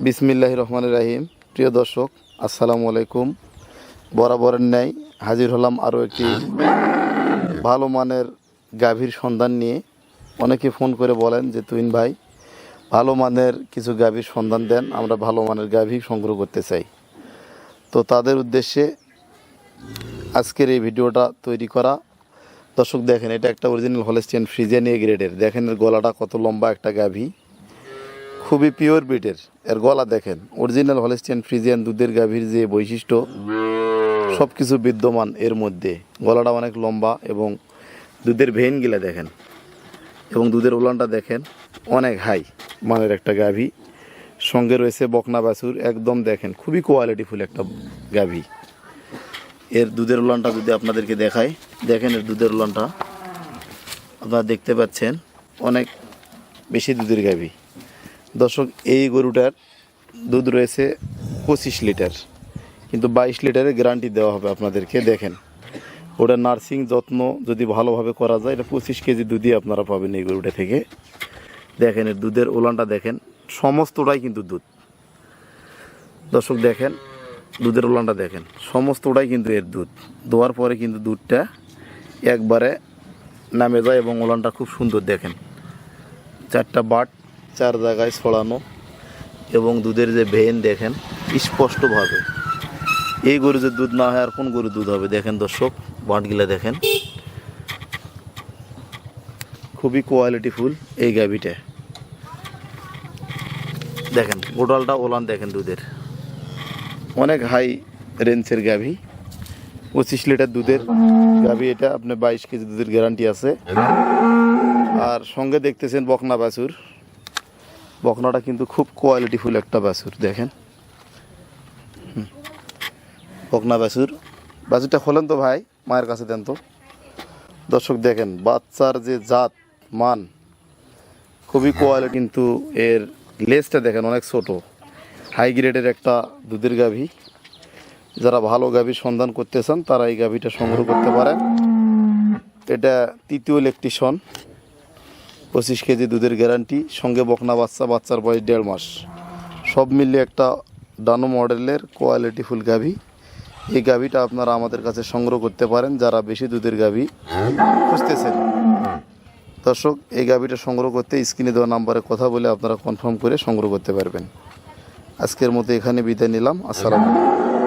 বিসমিল্লাহ রহমান রাহিম। প্রিয় দর্শক, আসসালামু আলাইকুম। বরাবরের ন্যায় হাজির হলাম আরও একটি ভালো মানের গাভীর সন্ধান নিয়ে। অনেকে ফোন করে বলেন যে তুইন ভাই, ভালো মানের কিছু গাভীর সন্ধান দেন, আমরা ভালো মানের গাভী সংগ্রহ করতে চাই। তো তাদের উদ্দেশ্যে আজকের এই ভিডিওটা তৈরি করা। দর্শক দেখেন, এটা একটা অরিজিনাল হলেস্টিয়ান ফ্রিজেনিয়া গ্রেডের দেখেন এর গলাটা কত লম্বা একটা গাভী। খুবই পিওর বিটের এর। গলা দেখেন অরিজিনাল হলেস্টিয়ান ফ্রিজিয়ান দুধের গাভীর যে বৈশিষ্ট্য সব কিছু বিদ্যমান এর মধ্যে। গলাটা অনেক লম্বা এবং দুধের ভেনগুলা দেখেন, এবং দুধের উলানটা দেখেন, অনেক হাই মানের একটা গাভী। সঙ্গে রয়েছে বকনা বাছুর, একদম দেখেন, খুবই কোয়ালিটিফুল একটা গাভী। এর দুধের উলানটা যদি আপনাদেরকে দেখাই, দেখেন এর দুধের উলানটা। আপনারা দেখতে পাচ্ছেন, অনেক বেশি দুধের গাভী। দর্শক, এই গরুটার দুধ রয়েছে পঁচিশ লিটার। কিন্তু বাইশ লিটারের গ্যারান্টি দেওয়া হবে আপনাদেরকে, দেখেন। ওটা নার্সিং যত্ন যদি ভালোভাবে করা যায়, এটা পঁচিশ কেজি দুধই আপনারা পাবেন এই গরুটা থেকে। দেখেন, এর দুধের ওলানটা দেখেন, সমস্তটাই কিন্তু দুধ। দর্শক, দেখেন, দুধের ওলানটা দেখেন, সমস্তটাই কিন্তু এর দুধ। দোয়ার পরে কিন্তু দুধটা একবারে নামে যায় এবং ওলানটা খুব সুন্দর দেখেন। চারটা বাট চার জায়গায় ছড়ানো এবং দুধের যে ভেন দেখেন স্পষ্টভাবে। এই গরু যে দুধ না হয় আর কোন গরু দুধ হবে দেখেন দর্শক বাঁটগুলা দেখেন। খুবই কোয়ালিটিফুল এই গাভিটা। দেখেন গোটালটা ওলান দেখেন দুধের। অনেক হাই রেঞ্জের গাভি। পঁচিশ লিটার দুধের গাভি এটা আপনার বাইশ কেজি দুধের গ্যারান্টি আছে। আর সঙ্গে দেখতেছেন বকনা বাছুর। বকনাটা কিন্তু খুব কোয়ালিটিফুল একটা বাছুর, দেখেন। বকনা বাছুর। বাছুরটা খোলেন তো ভাই, মায়ের কাছে দেন তো। দর্শক দেখেন, বাচ্চার যে জাত, মান, খুবই কোয়ালিটি কিন্তু এর লেজটা দেখেন অনেক ছোট। হাই গ্রেডের একটা দুধের গাভী। যারা ভালো গাভীর সন্ধান করতে চান, তারা এই গাভীটা সংগ্রহ করতে পারেন। এটা তৃতীয় ইলেকট্রিশন পঁচিশ কেজি দুধের গ্যারান্টি, সঙ্গে বকনা বাচ্চা, বাচ্চার বয়স দেড় মাস। সব মিলিয়ে একটা ডানো মডেলের কোয়ালিটিফুল গাভি। এই গাভিটা আপনারা আমাদের কাছে সংগ্রহ করতে পারেন, যারা বেশি দুধের গাভী খুঁজতেছেন। দর্শক, এই গাভিটা সংগ্রহ করতে স্ক্রিনে দেওয়া নাম্বারে কথা বলে আপনারা কনফার্ম করে সংগ্রহ করতে পারবেন। আজকের মতো এখানে বিদায় নিলাম। আসসালামু